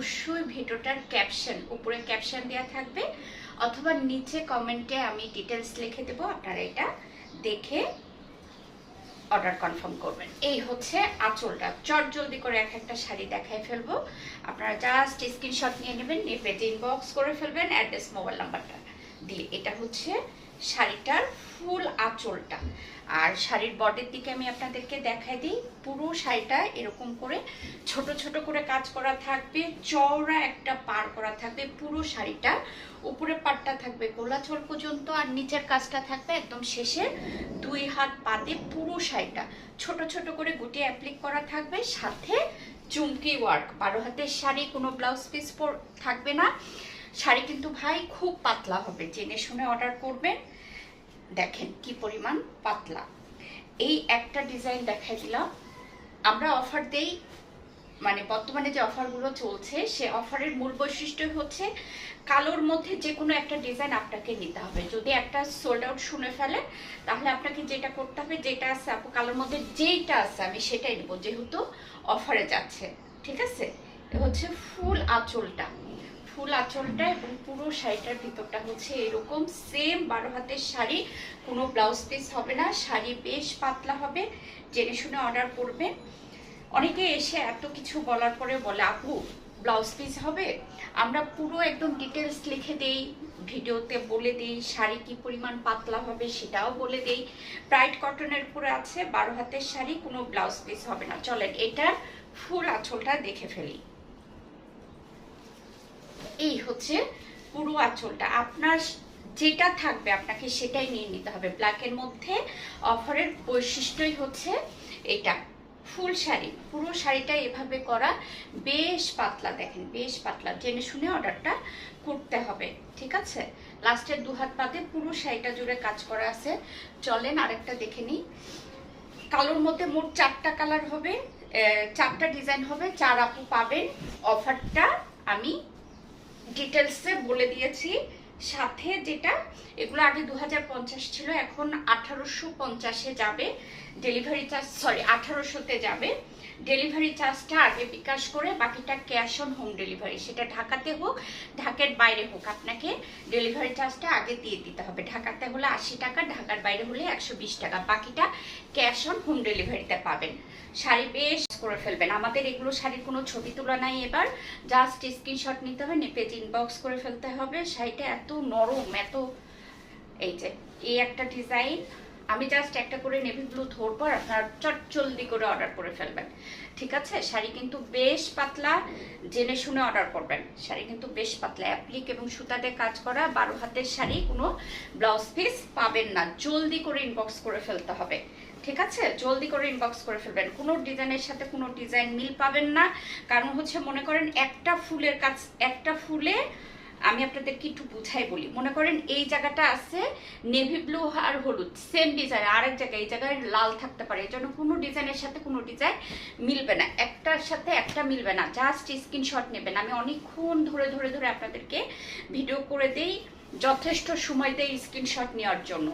অবশ্যই ভিডিওটার ক্যাপশন উপরে ক্যাপশন দেওয়া থাকবে, অথবা নিচে কমেন্টে আমি ডিটেলস লিখে দেবো, আপনারা এটা দেখে অর্ডার কনফার্ম করবেন। এই হচ্ছে আঁচলটা। চট জলদি করে এক একটা শাড়ি দেখাই ফেলব। আপনারা জাস্ট স্ক্রিনশট নিয়ে নেবেন, নিয়ে পেজে ইনবক্স করে ফেলবেন অ্যাড্রেস মোবাইল নাম্বারটা দিয়ে এটা হচ্ছে শাড়িটার ফুল আঁচলটা। আর শাড়ির বডির দিকে আমি আপনাদেরকে দেখাই দিই, পুরো শাড়িটা এরকম করে ছোট ছোট করে কাজ করা থাকবে, চওড়া একটা পার করা থাকবে পুরো শাড়িটা উপরের পাটটা থাকবে গোলাচল পর্যন্ত আর নিচের কাজটা থাকবে একদম শেষে দুই হাত পাতে পুরো শাড়িটা। ছোট ছোট করে গুটিয়ে অ্যাপ্লিক করা থাকবে, সাথে চুমকি ওয়ার্ক বারো হাতের শাড়ি, কোনো ব্লাউজ পিস থাকবে না। শাড়ি কিন্তু ভাই খুব পাতলা হবে, জেনে শুনে অর্ডার করবেন। দেখেন কি পরিমাণ পাতলা। এই একটা ডিজাইন দেখাই দিলাম। আমরা অফার দেই মানে বর্তমানে যে অফারগুলো চলছে, সে অফারের মূল বৈশিষ্ট্য হচ্ছে কালোর মধ্যে যে কোনো একটা ডিজাইন আপনাকে নিতে হবে। যদি একটা সোল্ড আউট শুনে ফেলে, তাহলে আপনাকে যেটা করতে হবে, যেটা আছে আপু, কালোর মধ্যে যেইটা আছে, আমি সেটাই নেব, যেহেতু অফারে যাচ্ছে। ঠিক আছে? হচ্ছে ফুল আঁচলটা। ফুল আঁচলটা এবং পুরো শাড়িটার ভিতরটা হচ্ছে এরকম সেম বারো হাতের শাড়ি, কোনো ব্লাউজ পিস হবে না, শাড়ি বেশ পাতলা হবে, জেনে শুনে অর্ডার করবে। অনেকে এসে এত কিছু বলার পরে বলে, আপু ব্লাউজ পিস হবে? আমরা পুরো একদম ডিটেলস লিখে দেই, ভিডিওতে বলে দিই, শাড়ি কি পরিমাণ পাতলা হবে সেটাও বলে দেই। ব্রাইট কটনের উপরে আছে বারো হাতের শাড়ি, কোনো ব্লাউজ পিস হবে না। চলেন, এটার ফুল আঁচলটা দেখে ফেলি। এই হচ্ছে পুরো আঁচলটা। আপনার যেটা থাকবে আপনাকে সেটাই নিয়ে নিতে হবে। ব্ল্যাকের মধ্যে অফারের বৈশিষ্ট্যই হচ্ছে এটা। ফুল শাড়ি। পুরো শাড়িটা এভাবে করা বেশ পাতলা, দেখেন, বেশ পাতলা। জেনে শুনে অর্ডারটা করতে হবে, ঠিক আছে? লাস্টের দু হাত পাতে পুরো শাড়িটা জুড়ে কাজ করা আছে। চলেন আরেকটা দেখে নিই। কালোর মধ্যে মোট চারটা কালার হবে। চারটা ডিজাইন হবে। চার আপু পাবেন। অফারটা আমি ডিটেলসে বলে দিয়েছি। সাথে যেটা, এগুলো আগে দু হাজার পঞ্চাশ ছিল, এখন আঠারোশো পঞ্চাশে যাবে। ডেলিভারি চার্জ সরি আঠারোশোতে যাবে। ডেলিভারি চার্জটা আগে বিকাশ করে বাকিটা ক্যাশ অন হোম ডেলিভারি। সেটা ঢাকাতে হোক, ঢাকার বাইরে হোক, আপনাকে ডেলিভারি চার্জটা আগে দিয়ে দিতে হবে। ঢাকাতে হলে আশি টাকা, ঢাকার বাইরে হলে একশো বিশ টাকা। বাকিটা ক্যাশ অন হোম ডেলিভারিতে পাবেন। শাড়ি বেশ করে ফেলবেন। আমাদের এগুলো শাড়ির কোনো ছবি তোলা নাই এবার। জাস্ট স্ক্রিনশট নিতে হবে পেজ ইনবক্স করে ফেলতে হবে। শাড়িটা এত নরম, এত এই যে, এই একটা ডিজাইন। আমি জাস্ট একটা করে নেভি ব্লু ধরবো আর আপনার চটচলদি করে অর্ডার করে ফেলবেন। ঠিক আছে? শাড়ি কিন্তু বেশ পাতলা, জেনে শুনে অর্ডার করবেন। শাড়ি কিন্তু বেশ পাতলা অ্যাপ্লিক এবং সুতাতে কাজ করা বারো হাতের শাড়ি, কোনো ব্লাউজ পিস পাবেন না। জলদি করে ইনবক্স করে ফেলতে হবে। ঠিক আছে? জলদি করে ইনবক্স করে ফেলবেন। কোনো ডিজাইনের সাথে কোনো ডিজাইন মিল পাবেন না। কারণ হচ্ছে মনে করেন একটা ফুলের কাজ, একটা ফুলে আমি আপনাদেরকে একটু বুঝাই বলি। মনে করেন এই জায়গাটা আছে নেভি ব্লু আর হলুদ সেম ডিজাইন আরেক জায়গায় এই জায়গায় লাল থাকতে পারে। এই জন্য কোনো ডিজাইনের সাথে কোনো ডিজাইন মিলবে না। একটার সাথে একটা মিলবে না। জাস্ট স্ক্রিনশট নেবেন। আমি অনেকক্ষণ ধরে ধরে ধরে আপনাদেরকে ভিডিও করে দেই যথেষ্ট সময় দেই স্ক্রিনশট নেওয়ার জন্য।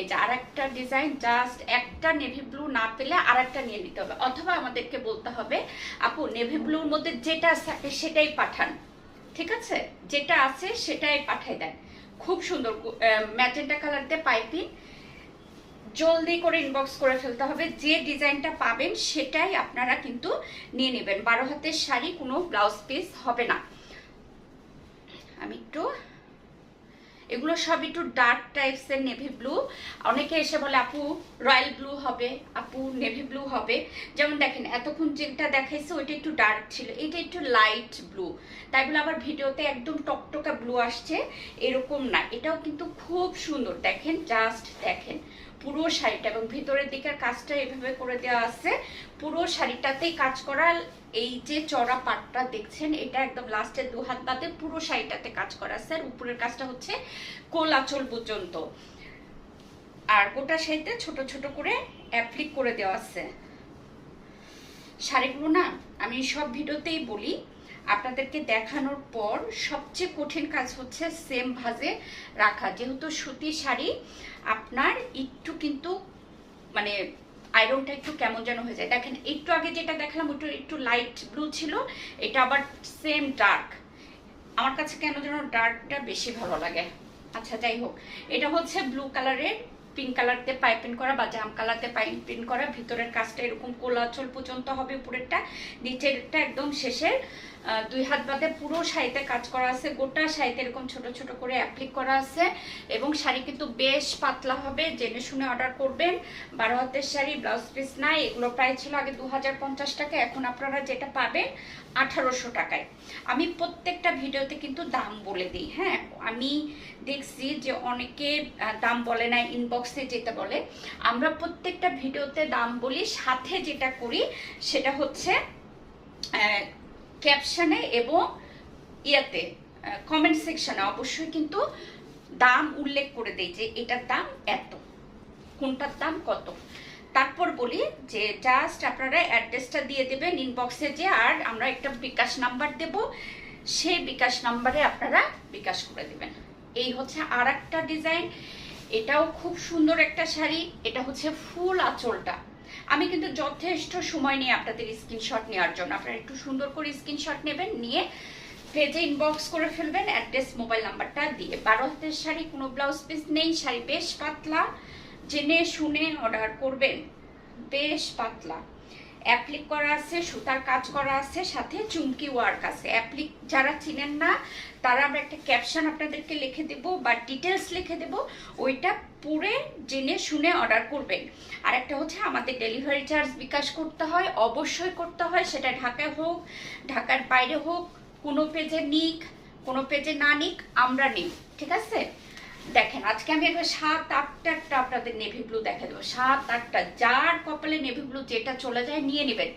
এই যে আর একটা ডিজাইন জাস্ট একটা নেভি ব্লু না পেলে আর একটা নিয়ে নিতে হবে। অথবা আমাদেরকে বলতে হবে, আপু, নেভি ব্লুর মধ্যে যেটা থাকে সেটাই পাঠান। ঠিক আছে? যেটা আছে সেটাই পাঠাই দেন। খুব সুন্দর ম্যাজেন্টা কালার দিয়ে পাইপিং। জলদি করে ইনবক্স করে ফেলতে হবে। যে ডিজাইনটা পাবেন সেটাই আপনারা কিন্তু নিয়ে নেবেন। বারো হাতের শাড়ি কোনো ব্লাউজ পিস হবে না। আমি একটু এগুলো সব একটু ডার্ক টাইপসের নেভি ব্লু অনেকে এসে বলে, আপু রয়্যাল ব্লু হবে, আপু নেভি ব্লু হবে। যেমন দেখেন, এতক্ষণ যেটা দেখাইছে, ওইটা একটু ডার্ক ছিল এটা একটু লাইট ব্লু তাই বলে আবার ভিডিওতে একদম টকটকা ব্লু আসছে, এরকম না। এটাও কিন্তু খুব সুন্দর, দেখেন জাস্ট দেখেন। পুরো শাড়িটা এবং ভিতরের দিকের কাজটা এভাবে করে দেওয়া আছে। পুরো শাড়িটাতেই কাজ করা, এই যে চড়া পাটটা দেখছেন, এটা একদম লাস্টের দু হাত বাদে পুরো শাড়িটাতে কাজ করা আছে। আর উপরের কাজটা হচ্ছে কোলাচল পর্যন্ত। আর গোটা শাড়িতে ছোট ছোট করে অ্যাপ্লিক করে দেওয়া আছে। শাড়িগুলো না, আমি সব ভিডিওতেই বলি আপনাদেরকে দেখানোর পর সবচেয়ে কঠিন কাজ হচ্ছে সেম ভাজে রাখা। যেহেতু সুতি শাড়ি, আপনার একটু কিন্তু মানে আয়রনটা একটু কেমন যেন হয়ে যায়। দেখেন, একটু আগে যেটা দেখালাম, ওটা একটু লাইট ব্লু ছিল, এটা আবার সেম ডার্ক আমার কাছে কেন যেন ডার্কটা বেশি ভালো লাগে। আচ্ছা যাই হোক, এটা হচ্ছে ব্লু কালারের পিঙ্ক কালার দিয়ে পাইপিং করা বা জাম কালার দিয়ে পাইপিং করা, ভিতরের কাজটা এরকম কোলাচল পর্যন্ত হবে উপরেরটা, নিচেরটা একদম শেষের দুই হাত বাদে পুরো শাড়িতে কাজ করা আছে, গোটা শাড়িতে এরকম ছোট ছোট করে অ্যাপ্লিক করা আছে এবং শাড়ি কিন্তু বেশ পাতলা হবে, জেনে শুনে অর্ডার করবেন। বারো হাতের শাড়ি ব্লাউজ পিস নাই, এগুলো প্রায় ছিল আগে দু হাজার পঞ্চাশ টাকা, এখন আপনারা যেটা পাবেন আঠারোশো টাকায়। আমি প্রত্যেকটা ভিডিওতে কিন্তু দাম বলে দিই হ্যাঁ? আমি দেখছি যে অনেকে দাম বলে না ইনবক্সে যেটা বলে, আমরা প্রত্যেকটা ভিডিওতে দাম বলি, সাথে যেটা করি সেটা হচ্ছে ক্যাপশনে এবং ইয়েতে কমেন্ট সেকশনে অবশ্যই কিন্তু দাম উল্লেখ করে দেই যে এটার দাম এত, কোনটার দাম কত। তারপর বলি যে জাস্ট আপনারা অ্যাড্রেসটা দিয়ে দেবেন ইনবক্সে যে, আর আমরা একটা বিকাশ নাম্বার দেব, সেই বিকাশ নাম্বারে আপনারা বিকাশ করে দেবেন। এই হচ্ছে আর একটা ডিজাইন এটাও খুব সুন্দর একটা শাড়ি, এটা হচ্ছে ফুল আঁচলটা। আমি কিন্তু যথেষ্ট সময় নিয়ে আপনাদের স্ক্রিনশট নেওয়ার জন্য। আপনারা একটু সুন্দর করে স্ক্রিনশট নেবেন, নিয়ে পেজে ইনবক্স করে ফেলবেন অ্যাড্রেস মোবাইল নাম্বারটা দিয়ে। বারো হাতের শাড়ি, কোনো ব্লাউজ পিস নেই, শাড়ি বেশ পাতলা। জেনে শুনে অর্ডার করবেন, বেশ পাতলা। অ্যাপ্লিক করা আছে, সুতার কাজ করা আছে, সাথে চুমকি ওয়ার্ক আছে। অ্যাপ্লিক যারা চিনেন না, তারা আমরা একটা ক্যাপশন আপনাদেরকে লিখে দেব বা ডিটেলস লিখে দেব, ওইটা পুরে জেনে শুনে অর্ডার করবেন। আর একটা হচ্ছে আমাদের ডেলিভারি চার্জ বিকাশ করতে হয়, অবশ্যই করতে হয়, সেটা ঢাকায় হোক, ঢাকার বাইরে হোক, কোনো পেজে নিক, কোনো পেজে না নিক, আমরা নিই, ঠিক আছে? দেখেন, আজকে আমি একবার সাত, আটটা একটা আপনাদের নেভি ব্লু দেখা দেবো। সাত, আটটা, যার কপালে নেভি ব্লু যেটা চলে যায় নিয়ে নেবেন।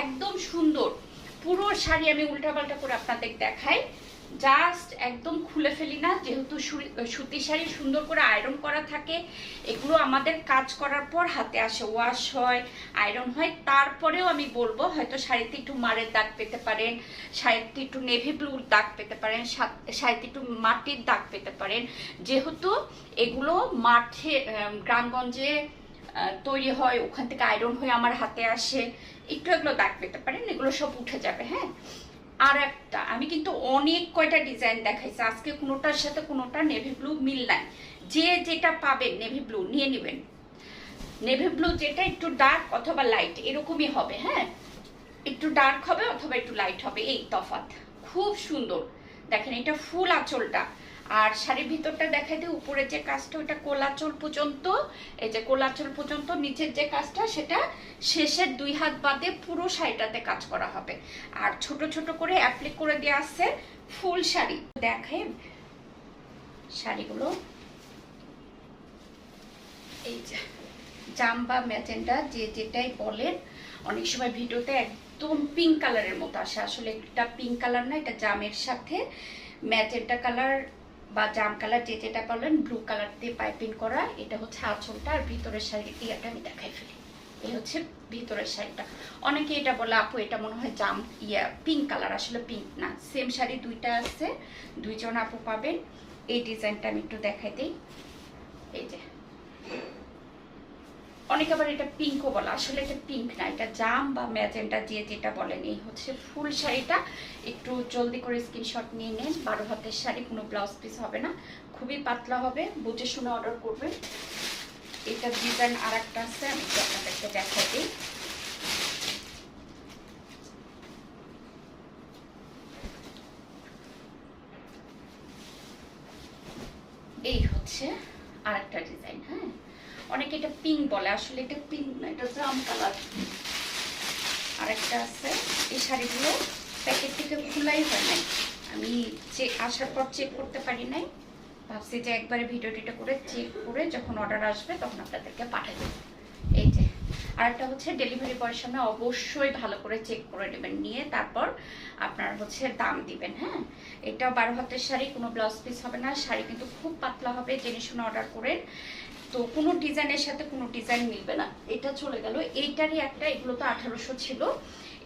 একদম সুন্দর। পুরো শাড়ি আমি উল্টাপাল্টা করে আপনাদের দেখাই। জাস্ট একদম খুলে ফেলি না। যেহেতু সুতি শাড়ি সুন্দর করে আয়রন করা থাকে, এগুলো আমাদের কাজ করার পর হাতে আসে। ওয়াশ হয় আয়রন হয়, তারপরেও আমি বলব, হয়তো শাড়িতে একটু মারের দাগ পেতে পারেন, শাড়িতে একটু নেভি ব্লুর দাগ পেতে পারেন শাড়িতে একটু মাটির দাগ পেতে পারেন। যেহেতু এগুলো মাঠে গ্রামগঞ্জে তৈরি হয়, ওখান থেকে আয়রন হয়ে আমার হাতে আসে, একটু এগুলো দাগ পেতে পারেন, এগুলো সব উঠে যাবে হ্যাঁ? আর একটা, আমি কিন্তু অনেক কয়টা ডিজাইন দেখাইছি, আজকে কোনোটার সাথে কোনোটা নেভি ব্লু মিল নাই। যে যেটা পাবেন নেভি ব্লু নিয়ে নেবেন। নেভি ব্লু যেটা একটু ডার্ক অথবা লাইট এরকমই হবে হ্যাঁ? একটু ডার্ক হবে অথবা একটু লাইট হবে, এই তফাৎ। খুব সুন্দর। দেখেন, এটা ফুল আঁচলটা। আর শাড়ির ভিতরটা দেখাই দিই, উপরে যে কাজটা ওটা কোলাচল পর্যন্ত, এই যে কোলাচল পর্যন্ত, নিচের যে কাজটা, সেটা শেষের দুই হাত বাদে পুরো শাড়িটাতে কাজ করা হবে। আর ছোট ছোট করে অ্যাপ্লিক করে দেওয়া আছে ফুল শাড়ি। দেখেন শাড়িগুলো। এই যে জাম বা ম্যাজেন্ডা, যে যেটাই বলেন, অনেক সময় ভিডিওতে একদম পিঙ্ক কালারের মতো আসে। আসলে এটা পিঙ্ক কালার না, এটা জামের সাথে ম্যাজেন্টা কালার বা জাম কালার যে যেটা করলেন ব্লু কালার দিয়ে পাইপিং করা, এটা হচ্ছে আঁচলটা। আর ভিতরের শাড়ি ইয়াটা আমি দেখাই ফেলি। এই হচ্ছে ভিতরের শাড়িটা। অনেকে এটা বলে, আপু, এটা মনে হয় জাম, ইয়া পিঙ্ক কালার আসলে পিঙ্ক না। সেম শাড়ি দুইটা আছে, দুইজন আপু পাবেন। এই ডিজাইনটা আমি একটু দেখাই দিই। এই যে। অনেকে আবার এটা পিঙ্কও বলে। আসলে এটা পিঙ্ক না, এটা জাম বা ম্যাজেন্টা যে যেটা বলেন, এই হচ্ছে ফুল শাড়িটা। একটু জলদি করে স্ক্রিনশট নিয়ে নেন। বারো হাতের শাড়ি, কোনো ব্লাউজ পিস হবে না। খুবই পাতলা হবে, বুঝে শুনে অর্ডার করবেন। এটা ডিজাইন আর একটা আছে, আমি একটু আপনাদেরকে দেখাই দিই। এই হচ্ছে আর একটা ডিজাইন অনেকে এটা পিঙ্ক বলে, আসলে এটা পিঙ্ক না, এটা জাম কালার আরেকটা আছে, এই শাড়িগুলো প্যাকেট থেকে খোলাই হয় নাই। আমি চেক আসার পর চেক করতে পারি নাই। ভাবছি যে একবারে ভিডিও টিটা করে চেক করে যখন অর্ডার আসবে তখন আপনাদেরকে পাঠিয়ে দেবো। এই যে, আরেকটা হচ্ছে ডেলিভারি বয়ের সামনে অবশ্যই ভালো করে চেক করে নেবেন, নিয়ে তারপর আপনার হচ্ছে দাম দিবেন হ্যাঁ? এটা বারো হাতের শাড়ি, কোনো ব্লাউজ পিস হবে না। শাড়ি কিন্তু খুব পাতলা হবে, জেনে শুনে অর্ডার করেন। তো কোনো ডিজাইনের সাথে কোনো ডিজাইন মিলবে না। এটা চলে গেল। এইটারই একটা, এগুলো তো আঠারোশো ছিল।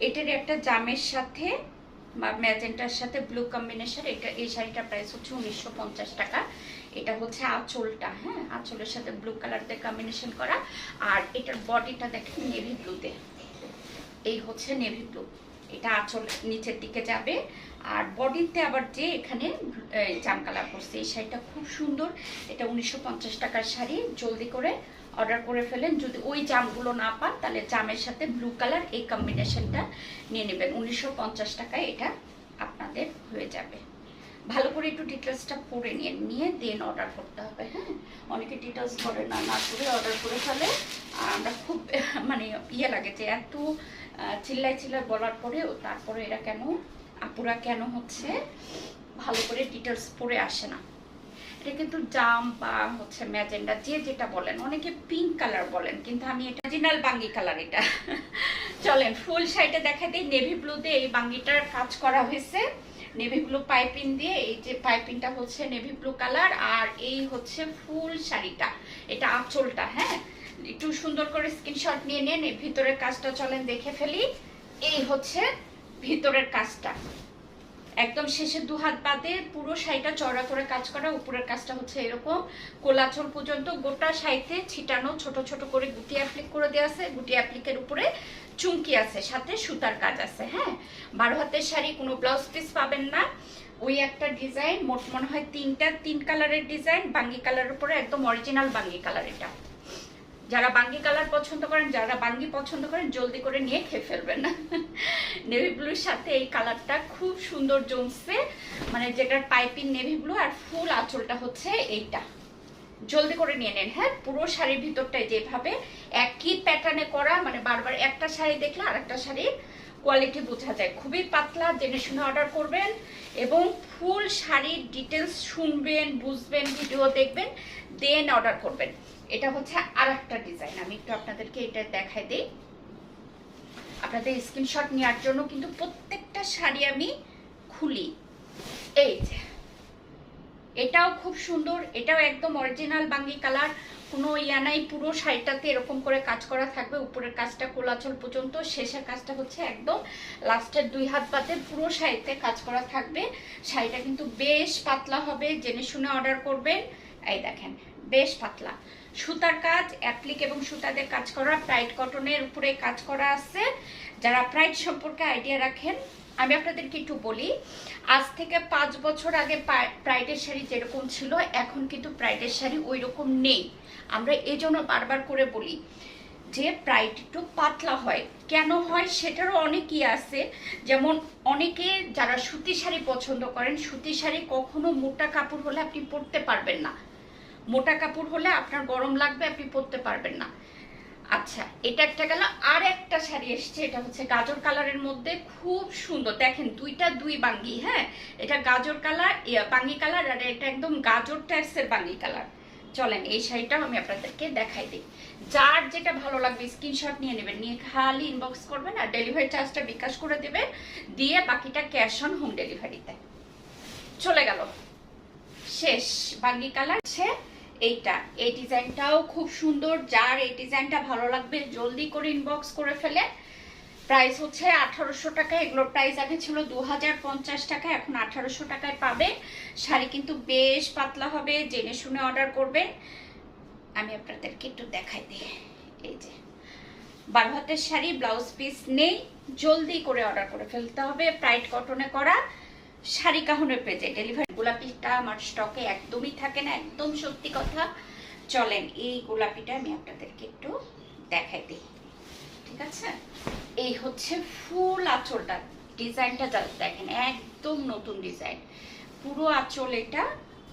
এটারই একটা জামের সাথে বা ম্যাজেন্টার সাথে, ব্লু কম্বিনেশন। এটা, এই শাড়িটার প্রাইস হচ্ছে উনিশশো পঞ্চাশ টাকা। এটা হচ্ছে আঁচলটা হ্যাঁ? আঁচলের সাথে ব্লু কালার দিয়ে কম্বিনেশন করা। আর এটার বডিটা দেখেন নেভি ব্লুতে এই হচ্ছে নেভি ব্লু এটা আঁচল নিচের দিকে যাবে। আর বডিতে আবার যে এখানে, এই জাম কালার করছে এই শাড়িটা খুব সুন্দর। এটা উনিশশো পঞ্চাশ টাকার শাড়ি, জলদি করে অর্ডার করে ফেলেন। যদি ওই জামগুলো না পান, তাহলে জামের সাথে ব্লু কালার এই কম্বিনেশনটা নিয়ে নেবেন। উনিশশো পঞ্চাশ টাকায় এটা আপনাদের হয়ে যাবে। ভালো করে একটু ডিটেলসটা পড়ে নিয়ে নিয়ে দেন অর্ডার করতে হবে হ্যাঁ? অনেকে ডিটেলস করে না না করে অর্ডার করে ফেলে। আর আমরা খুব মানে ইয়ে লাগে যে এত চিল্লাই চিল্লাই বলার পরেও তারপরে এরা কেন আপুরা কেন হচ্ছে ভালো করে ডিটেলস পরে আসে না? এটা কিন্তু জাম বা হচ্ছে ম্যাজেন্ডা, যে যেটা বলেন, অনেকে পিঙ্ক কালার বলেন, কিন্তু আমি এটা অরিজিনাল বাঙ্গি কালার এটা। চলেন ফুল শাড়িটা দেখা দিই নেভি ব্লুতে এই বাঙ্গিটার কাজ করা হয়েছে। নেভি ব্লু পাইপিং দিয়ে, এই যে পাইপিংটা হচ্ছে নেভি ব্লু কালার আর এই হচ্ছে ফুল শাড়িটা। এটা আঁচলটা হ্যাঁ? একটু সুন্দর করে স্ক্রিনশট নিয়ে নেন ভিতরের কাজটা চলেন, দেখে ফেলি। এই হচ্ছে ভিতরের কাজটা। একদম শেষে দু হাত বাদে পুরো শাড়িটা চড়া করে কাজ করা, উপরের কাজটা হচ্ছে এরকম। কোলাচল পর্যন্ত গোটা শাড়িতে ছিটানো, ছোট ছোট করে গুটি অ্যাপ্লিক করে দেওয়া আছে। গুটি অ্যাপ্লিকের উপরে চুমকি আছে, সাথে সুতার কাজ আছে হ্যাঁ? বারো হাতের শাড়ি, কোনো ব্লাউজ পিস পাবেন না। ওই একটা ডিজাইন, মোট মনে হয় তিনটা, তিন কালারের ডিজাইন, বাঙ্গি কালারের উপরে একদম অরিজিনাল বাঙ্গি কালার এটা। যারা বাঙ্গি কালার পছন্দ করেন, যারা বাঙ্গি পছন্দ করেন, জলদি করে নিয়ে খেয়ে ফেলবেন। নেভি ব্লুর সাথে এই কালারটা খুব সুন্দর জমছে। মানে যেটার পাইপিং নেভি ব্লু আর ফুল আঁচলটা হচ্ছে এইটা। জলদি করে নিয়ে নেন হ্যাঁ? পুরো শাড়ির ভিতরটায় যেভাবে একই প্যাটার্নে করা মানে বারবার একটা শাড়ি দেখলে আর একটা শাড়ির কোয়ালিটি বোঝা যায়। খুবই পাতলা, জেনে শুনে অর্ডার করবেন এবং ফুল শাড়ির ডিটেলস শুনবেন, বুঝবেন ভিডিও দেখবেন দেন অর্ডার করবেন। এটা হচ্ছে আর একটা ডিজাইন আমি একটু আপনাদেরকে এটা দেখাই দিই। আপনাদের স্ক্রিনশট নেওয়ার জন্য কিন্তু প্রত্যেকটা শাড়ি আমি খুলি। এই যে, এটাও খুব সুন্দর, এটাও একদম অরিজিনাল বাঙ্গি কালার কোনো ইয়া নাই, পুরো শাড়িটাতে এরকম করে কাজ করা থাকবে, উপরের কাজটা কোলাচল পর্যন্ত, শেষের কাজটা হচ্ছে একদম লাস্টের দুই হাত পাতে পুরো শাড়িতে কাজ করা থাকবে। শাড়িটা কিন্তু বেশ পাতলা হবে, জেনে শুনে অর্ডার করবেন। এই দেখেন, বেশ পাতলা। সুতার কাজ, অ্যাপ্লিক এবং সুতাদের কাজ করা, প্রাইড কটনের উপরে কাজ করা আছে। যারা প্রাইড সম্পর্কে আইডিয়া রাখেন, আমি আপনাদেরকে একটু বলি, আজ থেকে পাঁচ বছর আগে প্রাইডের শাড়ি যেরকম ছিল, এখন কিন্তু প্রাইডের শাড়ি ওই রকম নেই। আমরা এই জন্য বারবার করে বলি যে প্রাইড একটু পাতলা হয়। কেন হয় সেটারও অনেকই আছে। যেমন অনেকে যারা সুতি শাড়ি পছন্দ করেন সুতি শাড়ি কখনো মোটা কাপড় হলে আপনি পরতে পারবেন না। মোটা কাপড় হলে আপনার গরম লাগবে, আপনি পরতে পারবেন না। আচ্ছা এটা একটা গেল, আর একটা শাড়ি এসছে, এটা হচ্ছে গাজর কালারের মধ্যে খুব সুন্দর। দেখেন, দুইটা দুই বাঙ্গি হ্যাঁ? এটা গাজর কালার বাঙ্গি কালার, আর এটা একদম গাজর ট্যাক্সের বাঙ্গি কালার। চলেন, এই শাড়িটাও আমি আপনাদেরকে দেখাই দিই। যার যেটা ভালো লাগবে স্ক্রিনশট নিয়ে নেবেন। নিয়ে খালি ইনবক্স করবেন আর ডেলিভারি চার্জটা বিকাশ করে দেবেন, দিয়ে বাকিটা ক্যাশ অন হোম ডেলিভারিতে চলে গেল। শেষ বাঙ্গি কালার আছে এইটা। এই ডিজাইনটাও খুব সুন্দর। যার এই ডিজাইনটা ভালো লাগবে, জলদি করে ইনবক্স করে ফেলে। প্রাইস হচ্ছে আঠারোশো টাকা, এগুলোর প্রাইস আগে ছিল দু হাজার পঞ্চাশ টাকা, এখন আঠারোশো টাকায় পাবে। শাড়ি কিন্তু বেশ পাতলা হবে, জেনে শুনে অর্ডার করবেন। আমি আপনাদেরকে একটু দেখাই দিই। এই যে বারো হাতের শাড়ি ব্লাউজ পিস নেই, জলদি করে অর্ডার করে ফেলতে হবে প্রাইড কটনে করা শাড়ি কাহনের পেজে ডেলিভারি গোলাপিটা আমার স্টকে একদমই থাকে না, একদম সত্যি কথা। চলেন, এই গোলাপিটা আমি আপনাদেরকে একটু দেখাই দিই। ঠিক আছে? এই হচ্ছে ফুল আঁচলটা। ডিজাইনটা দেখেন, একদম নতুন ডিজাইন। পুরো আঁচল এটা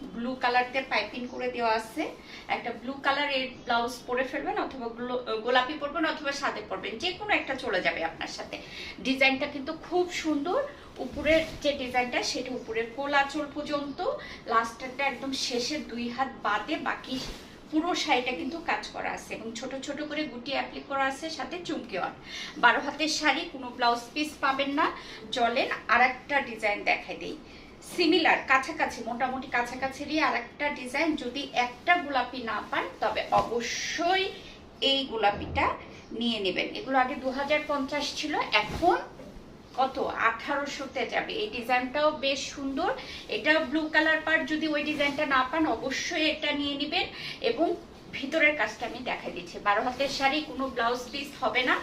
ব্লু কালার দিয়ে পাইপিং করে দেওয়া আছে। একটা ব্লু কালারের ব্লাউজ পরে ফেলবেন অথবা গ্লো- গোলাপি পরবেন অথবা সাদে পরবেন। যে কোনো একটা চলে যাবে আপনার সাথে। ডিজাইনটা কিন্তু খুব সুন্দর। উপরের যে ডিজাইনটা, সেটা উপরের কোল আঁচল পর্যন্ত। লাস্টেরটা একদম শেষের দুই হাত বাদে বাকি পুরো শাড়িটা কিন্তু কাজ করা আছে এবং ছোট ছোট করে গুটি অ্যাপ্লিক করা আছে, সাথে চুমকি ওয়ান বারো হাতের শাড়ি, কোনো ব্লাউজ পিস পাবেন না। চলেন আর একটা ডিজাইন দেখাই দিই। সিমিলার কাছাকাছি, মোটামুটি কাছাকাছিরই আর একটা ডিজাইন যদি একটা গোলাপি না পান, তবে অবশ্যই এই গোলাপিটা নিয়ে নেবেন। এগুলো আগে দু হাজার পঞ্চাশ ছিল, এখন কত? আঠারোশোতে যাবে। এই ডিজাইনটাও বেশ সুন্দর। এটা ব্লু কালার পার যদি ওই ডিজাইনটা না পান, অবশ্যই এটা নিয়ে নেবেন এবং ভিতরের কাজটা আমি দেখাই দিচ্ছি। বারো হাতের শাড়ি, কোনো ব্লাউজ পিস হবে না।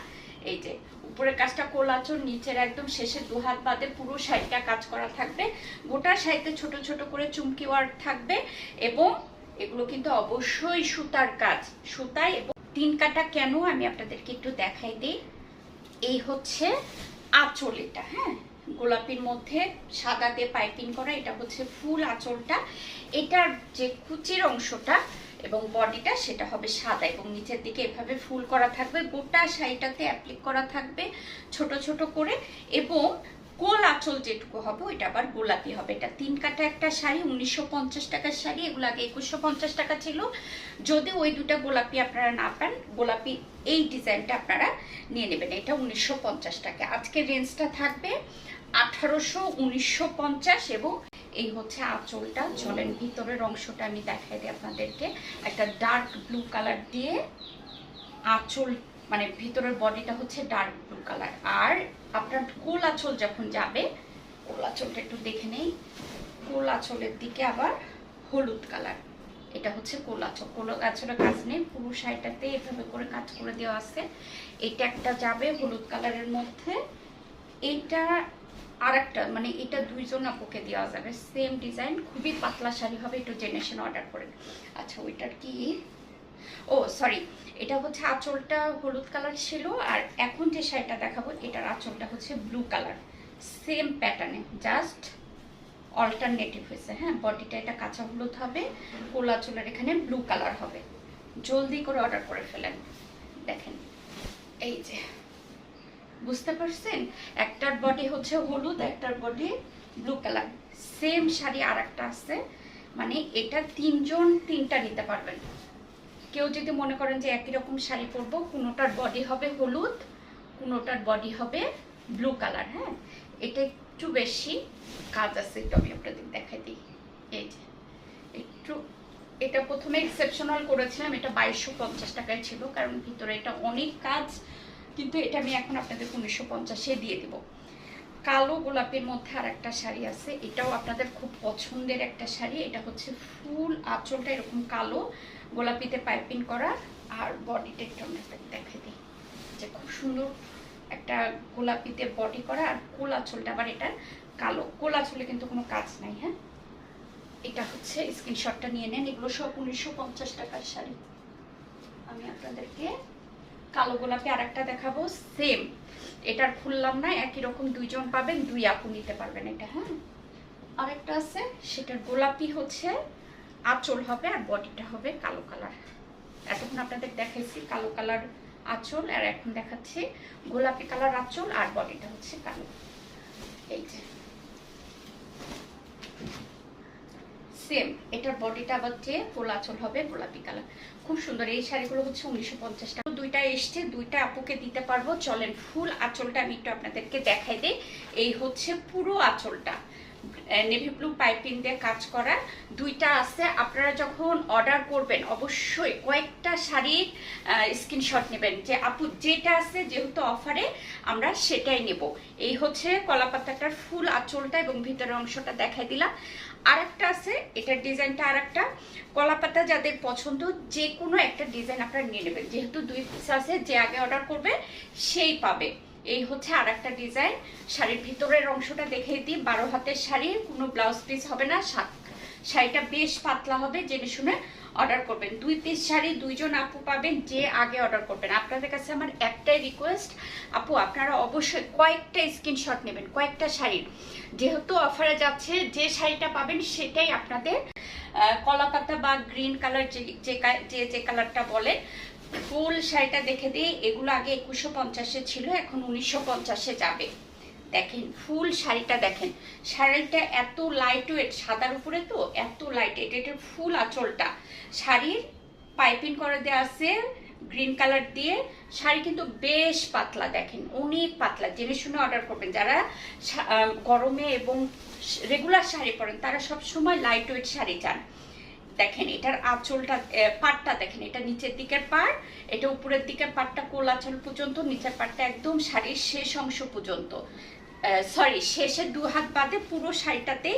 এই যে, উপরের কাজটা কোলাচর নিচের একদম শেষে দু হাত বাদে পুরো শাড়িটা কাজ করা থাকবে। গোটা শাড়িতে ছোট ছোট করে চুমকি ওয়ার্ক থাকবে এবং এগুলো কিন্তু অবশ্যই সুতার কাজ। সুতায় এবং তিন কাটা কেন আমি আপনাদেরকে একটু দেখাই দিই। এই হচ্ছে আঁচল এটা হ্যাঁ? গোলাপির মধ্যে সাদা দিয়ে পাইপিং করা, এটা হচ্ছে ফুল আঁচলটা। এটার যে কুচির অংশটা এবং বডিটা, সেটা হবে সাদা এবং নিচের দিকে এভাবে ফুল করা থাকবে। গোটা শাড়িটাতে অ্যাপ্লিক করা থাকবে ছোট ছোট করে এবং কোল আঁচল যেটুকু হবে, ওইটা আবার গোলাপি হবে। এটা তিন কাটা একটা শাড়ি, উনিশশো পঞ্চাশ টাকার শাড়ি, এগুলো আগে একুশশো পঞ্চাশ টাকা ছিল। যদি ওই দুটা গোলাপি আপনারা না পান, গোলাপি এই ডিজাইনটা আপনারা নিয়ে নেবেন। এটা উনিশশো পঞ্চাশ টাকা। আজকে রেঞ্জটা থাকবে আঠারোশো, উনিশশো পঞ্চাশ এবং এই হচ্ছে আঁচলটা। চলেন, ভিতরের অংশটা আমি দেখাই দিই আপনাদেরকে। একটা ডার্ক ব্লু কালার দিয়ে আঁচল মানে ভিতরের বডিটা হচ্ছে ডার্ক ব্লু কালার আর আপনার কোল আঁচল যখন যাবে কোল আঁচলটা একটু দেখে নেই কোল আঁচলের দিকে আবার হলুদ কালার এটা হচ্ছে কোল আঁচল। কোল আঁচলের কাজ নেই, পুরো শাড়িটাতে এভাবে করে কাজ করে দেওয়া আছে। এটা একটা যাবে হলুদ কালারের মধ্যে। এইটা আর একটা মানে এটা দুইজন আপুকে দেওয়া যাবে। সেম ডিজাইন খুবই পাতলা শাড়ি হবে, একটু জেনারেশন অর্ডার করেন আচ্ছা ওইটার কি ও সরি এটা হচ্ছে আঁচলটা হলুদ কালার ছিল আর এখন যে শাড়িটা দেখাবো, এটার আঁচলটা হচ্ছে ব্লু কালার সেম প্যাটার্নে জাস্ট অল্টারনেটিভ হয়েছে হ্যাঁ? বডিটা এটা কাঁচা হলুদ হবে কোল আঁচলের এখানে ব্লু কালার হবে। জলদি করে অর্ডার করে ফেলেন। দেখেন, এই যে, বুঝতে পারছেন? একটার বডি হচ্ছে হলুদ, একটার body blue colour same sari আর একটা আছে মানে এটা তিনজন তিনটা নিতে পারবেন। কেউ যদি মনে করেন যে একই রকম শাড়ি পরবো, কোনোটার বডি হবে হলুদ, কোনোটার বডি হবে ব্লু কালার হ্যাঁ? এটা একটু বেশি কাজ আছে, একটু আমি আপনাদের দেখাই দিই। এই যে, একটু, এটা প্রথমে এক্সেপশনাল করেছিলাম, এটা বাইশশো পঞ্চাশ টাকায় ছিল, কারণ ভিতরে এটা অনেক কাজ, কিন্তু এটা আমি এখন আপনাদের উনিশশো পঞ্চাশে দিয়ে দিব। কালো গোলাপের মধ্যে আর একটা শাড়ি আছে, এটাও আপনাদের খুব পছন্দের একটা শাড়ি, এটা হচ্ছে ফুল, আঁচলটা এরকম কালো গোলাপিতে পাইপিং করা আর বডিটা একটু আমরা দেখে দিই। যে খুব সুন্দর একটা গোলাপিতে বডি করা আর কোল আঁচলটা আবার এটা কালো, কোল আঁচলে কিন্তু কোনো কাজ নাই হ্যাঁ? এটা হচ্ছে স্ক্রিনশটটা নিয়ে নেন, এগুলো সব উনিশশো পঞ্চাশ টাকার শাড়ি। আমি আপনাদেরকে কালো গোলাপি আরেকটা দেখাবো, সেম। এটার খুললাম না, একই রকম দুইজন পাবেন, দুই আপু নিতে পারবেন এটা হ্যাঁ? আরেকটা আছে, সেটার গোলাপি হচ্ছে আঁচল হবে আর বডিটা হবে কালো কালার। এতক্ষণ আপনাদের দেখাইছি কালো কালার আঁচল, আর এখন দেখাচ্ছি গোলাপি কালার আঁচল আর বডিটা হচ্ছে কালো। এই যে। সেম এটার বডিটা আবার যে গোল আঁচল হবে, গোলাপি কালার। খুব সুন্দর, এই শাড়িগুলো হচ্ছে উনিশশো পঞ্চাশ টাকা। দুইটা এসছে, দুইটা আপুকে দিতে পারব। চলেন, ফুল আঁচলটা আমি একটু আপনাদেরকে দেখাই দিই। এই হচ্ছে পুরো আঁচলটা। নেভি ব্লু পাইপিং দিয়ে কাজ করা। দুইটা আছে। আপনারা যখন অর্ডার করবেন, অবশ্যই কয়েকটা শাড়ির স্ক্রিনশট নেবেন। যে আপু, যেটা আছে যেহেতু অফারে আমরা সেটাই নেব। এই হচ্ছে কলাপাতাটার ফুল আঁচলটা এবং ভিতরের অংশটা দেখাই দিলাম। আর একটা আছে, এটার ডিজাইনটা আর একটা কলাপাতা যাদের পছন্দ যে কোনো একটা ডিজাইন আপনারা নিয়ে নেবেন। যেহেতু দুই পিস আছে, যে আগে অর্ডার করবে, সেই পাবে। এই হচ্ছে আর একটা ডিজাইন শাড়ির ভিতরের অংশটা দেখিয়ে দিই। বারো হাতের শাড়ি, কোনো ব্লাউজ পিস হবে না শাড়িটা বেশ পাতলা হবে, জেনে শুনে অর্ডার করবেন। দুই পিস শাড়ি দুইজন আপু পাবেন যে আগে অর্ডার করবেন। আপনাদের কাছে আমার একটাই রিকোয়েস্ট আপু, আপনারা অবশ্যই কয়েকটা স্ক্রিনশট নেবেন, কয়েকটা শাড়ির। যেহেতু অফারে যাচ্ছে, যে শাড়িটা পাবেন সেটাই আপনাদের কলাপাতা বা গ্রিন কালার যে যে যে কালারটা বলেন ফুল শাড়িটা দেখে দিই। এগুলো আগে একুশশো পঞ্চাশে ছিল, এখন উনিশশো পঞ্চাশে যাবে। দেখেন, ফুল শাড়িটা দেখেন। শাড়িটা এত লাইট ওয়েট সাদার উপরে তো এত লাইট এটা এটার ফুল আঁচলটা। শাড়ির পাইপিং করে দেওয়া আছে গ্রিন কালার দিয়ে। শাড়ি কিন্তু বেশ পাতলা, দেখেন, অনেক পাতলা। জেনে শুনে অর্ডার করবেন। যারা গরমে এবং রেগুলার শাড়ি পরেন, তারা সব সময় লাইট ওয়েট শাড়ি চান। দেখেন, এটার আঁচলটা পাটটা দেখেন, এটা নিচের দিকের পাট এটা উপরের দিকের পাটটা কোল আঁচল পর্যন্ত, নিচের পাটটা একদম শাড়ির শেষ অংশ পর্যন্ত। সরি শেষে দু হাত বাদে পুরো শাড়িটাতে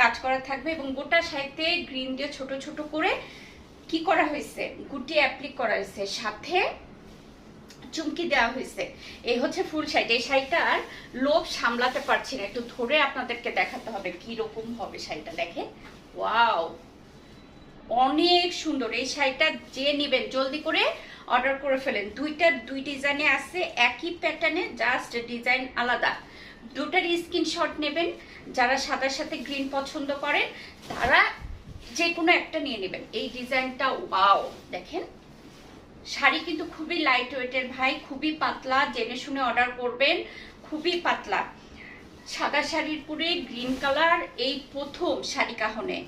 কাজ করা থাকবে এবং গোটা শাড়িতে গ্রিন দিয়ে ছোট ছোট করে কি করা হয়েছে? গুটি অ্যাপ্লিক করা হয়েছে, সাথে চুমকি দেওয়া হয়েছে। এই হচ্ছে ফুল শাড়ি এই শাড়িটার লোভ সামলাতে পারছি না। একটু ধরে আপনাদেরকে দেখাতে হবে কি রকম হবে শাড়িটা দেখে ওয়াও অনেক সুন্দর। এই শাড়িটা যে নেবেন, জলদি করে অর্ডার করে ফেলেন। দুইটার দুই ডিজাইনে আছে, একই প্যাটার্নে জাস্ট ডিজাইন আলাদা। দুটার স্ক্রিনশট নেবেন, যারা সাদার সাথে গ্রিন পছন্দ করেন, তারা যে কোনো একটা নিয়ে নেবেন। এই ডিজাইনটা ওয়াও দেখেন। শাড়ি কিন্তু খুবই লাইট ওয়েটের ভাই, খুবই পাতলা, জেনে শুনে অর্ডার করবেন, খুবই পাতলা। সাদা শাড়ির পরে গ্রিন কালার এই প্রথম শাড়ি কাহনে।